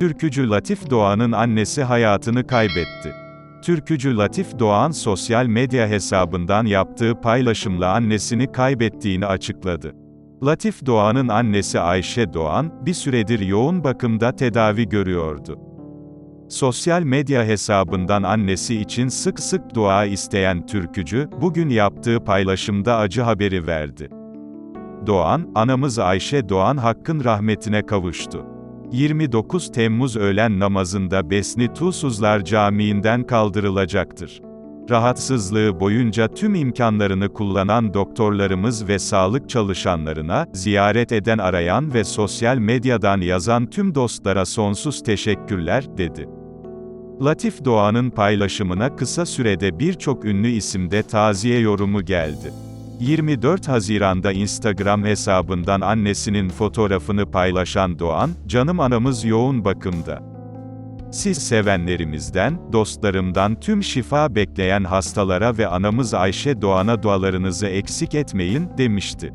Türkücü Latif Doğan'ın annesi hayatını kaybetti. Türkücü Latif Doğan sosyal medya hesabından yaptığı paylaşımla annesini kaybettiğini açıkladı. Latif Doğan'ın annesi Ayşe Doğan, bir süredir yoğun bakımda tedavi görüyordu. Sosyal medya hesabından annesi için sık sık dua isteyen türkücü, bugün yaptığı paylaşımda acı haberi verdi. Doğan, anamız Ayşe Doğan hakkın rahmetine kavuştu. 29 Temmuz öğlen namazında Besni Tuğsuzlar Camii'nden kaldırılacaktır. Rahatsızlığı boyunca tüm imkanlarını kullanan doktorlarımız ve sağlık çalışanlarına, ziyaret eden arayan ve sosyal medyadan yazan tüm dostlara sonsuz teşekkürler, dedi. Latif Doğan'ın paylaşımına kısa sürede birçok ünlü isimde taziye yorumu geldi. 24 Haziran'da Instagram hesabından annesinin fotoğrafını paylaşan Doğan, "Canım anamız yoğun bakımda. Siz sevenlerimizden, dostlarımdan tüm şifa bekleyen hastalara ve anamız Ayşe Doğan'a dualarınızı eksik etmeyin." demişti.